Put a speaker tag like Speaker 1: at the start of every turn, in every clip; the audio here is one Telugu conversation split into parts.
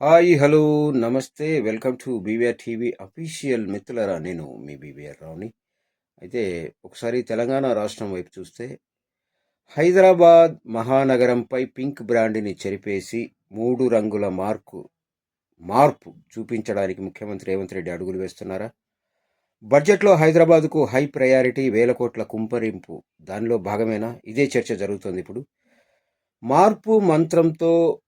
Speaker 1: హాయ్ హలో నమస్తే. Welcome to BVR TV official మిత్రులరా. నేను మీ బీవీఆర్ రావుని. అయితే ఒకసారి తెలంగాణ రాష్ట్రం వైపు చూస్తే హైదరాబాద్ మహానగరంపై పింక్ బ్రాండ్ని చెరిపేసి మూడు రంగుల మార్కు మార్పు చూపించడానికి ముఖ్యమంత్రి రేవంత్ రెడ్డి అడుగులు వేస్తున్నారా? బడ్జెట్లో హైదరాబాద్కు హై ప్రయారిటీ వేల కోట్ల కుంపరింపు. దానిలో భాగమేనా? ఇదే చర్చ జరుగుతోంది ఇప్పుడు. మార్పు మంత్రంతో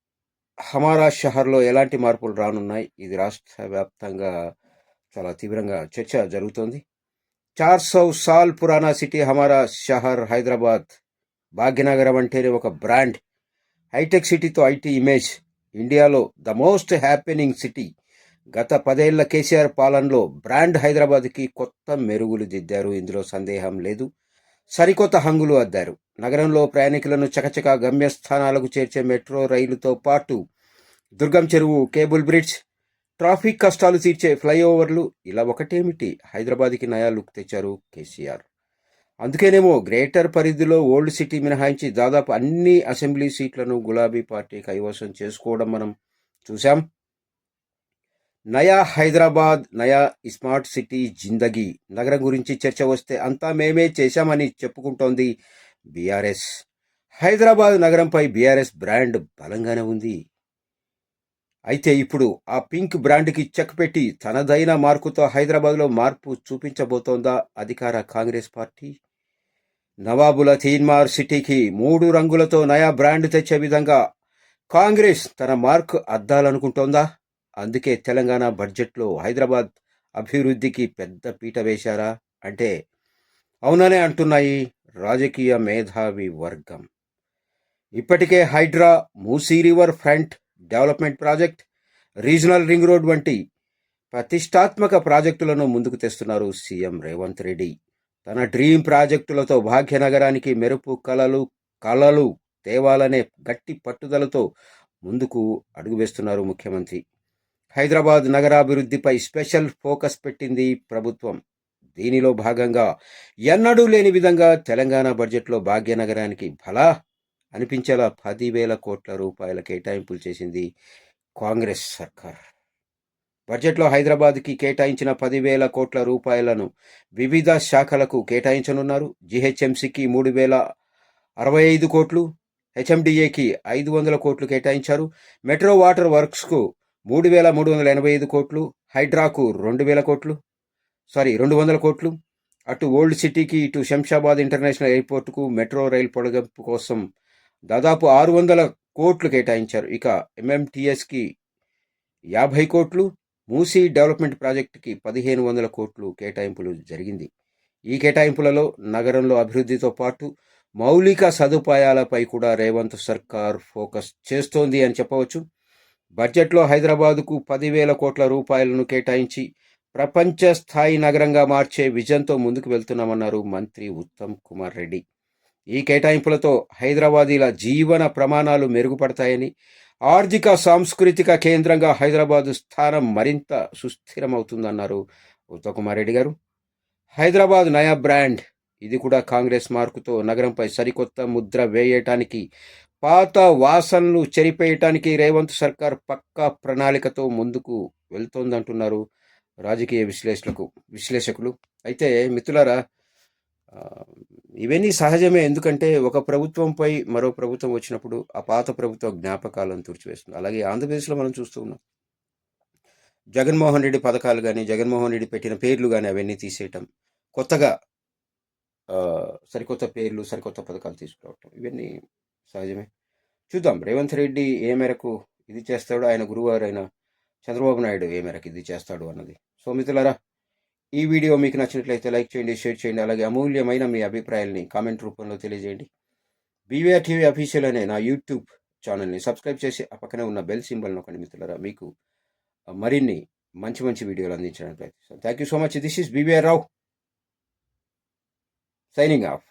Speaker 1: హమారా షహర్లో ఎలాంటి మార్పులు రానున్నాయి? ఇది రాష్ట్ర వ్యాప్తంగా చాలా తీవ్రంగా చర్చ జరుగుతోంది. చార్ సౌ సాల్ పురాణా సిటీ హమారా షహర్ హైదరాబాద్ భాగ్యనగరం అంటేనే ఒక బ్రాండ్. హైటెక్ సిటీతో ఐటీ ఇమేజ్. ఇండియాలో ద మోస్ట్ హ్యాపెనింగ్ సిటీ. గత పదేళ్ళ కేసీఆర్ పాలనలో బ్రాండ్ హైదరాబాద్కి కొత్త మెరుగులు దిద్దారు. ఇందులో సందేహం లేదు. సరికొత్త హంగులు అద్దారు. నగరంలో ప్రయాణికులను చకచక గమ్యస్థానాలకు చేర్చే మెట్రో రైలుతో పాటు దుర్గం చెరువు కేబుల్ బ్రిడ్జ్ ట్రాఫిక్ కష్టాలు తీర్చే ఫ్లైఓవర్లు ఇలా ఒకటేమిటి? హైదరాబాద్కి నయా లుక్ తెచ్చారు కేసీఆర్. అందుకేనేమో గ్రేటర్ పరిధిలో ఓల్డ్ సిటీ మినహాయించి దాదాపు అన్ని అసెంబ్లీ సీట్లను గులాబీ పార్టీ కైవసం చేసుకోవడం మనం చూశాం. నయా హైదరాబాద్ నయా స్మార్ట్ సిటీ జిందగీ. నగరం గురించి చర్చ వస్తే అంతా మేమే చేశామని చెప్పుకుంటోంది బీఆర్ఎస్. హైదరాబాద్ నగరంపై బీఆర్ఎస్ బ్రాండ్ బలంగానే ఉంది. అయితే ఇప్పుడు ఆ పింక్ బ్రాండ్కి చెక్ పెట్టి తనదైన మార్కుతో హైదరాబాద్లో మార్పు చూపించబోతోందా అధికార కాంగ్రెస్ పార్టీ? నవాబుల తీన్మార్ సిటీకి మూడు రంగులతో నయా బ్రాండ్ తెచ్చే విధంగా కాంగ్రెస్ తన మార్క్ అద్దాలనుకుంటోందా? అందుకే తెలంగాణ బడ్జెట్లో హైదరాబాద్ అభివృద్ధికి పెద్ద పీట వేశారా? అంటే అవుననే అంటున్నాయి. రాజకీయ మేధావి వర్గం. ఇప్పటికే Hydraa Musi river front development project regional ring road వంటి ప్రతిష్టాత్మక ప్రాజెక్టులను ముందుకు తెస్తున్నారు సీఎం రేవంత్ రెడ్డి. తన డ్రీమ్ ప్రాజెక్టులతో భాగ్యనగరానికి మెరుపు కళలు కళలు తేవాలనే గట్టి పట్టుదలతో ముందుకు అడుగు వేస్తున్నారు ముఖ్యమంత్రి. హైదరాబాద్ నగరాభివృద్ధిపై స్పెషల్ ఫోకస్ పెట్టింది ప్రభుత్వం. దీనిలో భాగంగా ఎన్నడూ లేని విధంగా తెలంగాణ బడ్జెట్లో భాగ్యనగరానికి భలా అనిపించేలా పదివేల కోట్ల రూపాయల కేటాయింపులు చేసింది కాంగ్రెస్ సర్కార్. బడ్జెట్లో హైదరాబాద్కి కేటాయించిన పదివేల కోట్ల రూపాయలను వివిధ శాఖలకు కేటాయించనున్నారు. జిహెచ్ఎంసీకి మూడు వేల అరవై ఐదు కోట్లు హెచ్ఎండిఏకి ఐదు వందల కోట్లు కేటాయించారు. మెట్రో వాటర్ వర్క్స్కు మూడు వేల మూడు వందల ఎనభై ఐదు కోట్లు హైడ్రాకు రెండు వేల కోట్లు సారీ రెండు వందల కోట్లు. అటు ఓల్డ్ సిటీకి ఇటు శంషాబాద్ ఇంటర్నేషనల్ ఎయిర్పోర్ట్కు మెట్రో రైలు పొడగింపు కోసం దాదాపు ఆరు వందల కోట్లు కేటాయించారు. ఇక ఎంఎంటీఎస్కి యాభై కోట్లు మూసీ డెవలప్మెంట్ ప్రాజెక్టుకి పదిహేను వందల కోట్లు కేటాయింపులు జరిగింది. ఈ కేటాయింపులలో నగరంలో అభివృద్ధితో పాటు మౌలిక సదుపాయాలపై కూడా రేవంత్ సర్కార్ ఫోకస్ చేస్తోంది అని చెప్పవచ్చు. బడ్జెట్లో హైదరాబాదుకు పదివేల కోట్ల రూపాయలను కేటాయించి ప్రపంచ స్థాయి నగరంగా మార్చే విజన్తో ముందుకు వెళ్తున్నామన్నారు మంత్రి ఉత్తమ్ కుమార్ రెడ్డి. ఈ కేటాయింపులతో హైదరాబాదీల జీవన ప్రమాణాలు మెరుగుపడతాయని ఆర్థిక సాంస్కృతిక కేంద్రంగా హైదరాబాదు స్థానం మరింత సుస్థిరమవుతుందన్నారు ఉత్తమ్ కుమార్ రెడ్డి గారు. హైదరాబాద్ నయా బ్రాండ్ ఇది కూడా కాంగ్రెస్ మార్కుతో నగరంపై సరికొత్త ముద్ర వేయటానికి పాత వాసనలు చెరిపేయటానికి రేవంత్ సర్కార్ పక్కా ప్రణాళికతో ముందుకు వెళ్తోందంటున్నారు రాజకీయ విశ్లేషకులకు విశ్లేషకులు. అయితే మిత్రులారా ఇవన్నీ సహజమే. ఎందుకంటే ఒక ప్రభుత్వంపై మరో ప్రభుత్వం వచ్చినప్పుడు ఆ పాత ప్రభుత్వ జ్ఞాపకాలను తుడిచివేస్తుంది. అలాగే ఆంధ్రప్రదేశ్లో మనం చూస్తూ ఉన్నాం. జగన్మోహన్ రెడ్డి పథకాలు కానీ జగన్మోహన్ రెడ్డి పెట్టిన పేర్లు కానీ అవన్నీ తీసేయటం కొత్తగా సరికొత్త పేర్లు సరికొత్త పథకాలు తీసుకురావటం ఇవన్నీ సహజమే. చూద్దాం రేవంత్ రెడ్డి ఏ మేరకు ఇది చేస్తాడో ఆయన గురువారు అయిన చంద్రబాబు నాయుడు ఏ మేరకు ఇది చేస్తాడు అన్నది. సో మిత్రులారా ఈ వీడియో మీకు నచ్చినట్లయితే లైక్ చేయండి షేర్ చేయండి అలాగే అమూల్యమైన మీ అభిప్రాయాల్ని కామెంట్ రూపంలో తెలియజేయండి. బీవీఆర్ టీవీ అఫీషియల్ అనే నా యూట్యూబ్ ఛానల్ని సబ్స్క్రైబ్ చేసి ఆ పక్కనే ఉన్న బెల్ సింబల్ నొక్కండి మిత్రులారా మీకు మరిన్ని మంచి మంచి వీడియోలు అందించడానికి ప్రయత్నిస్తాను. Thank you so much this is BVR Rao signing off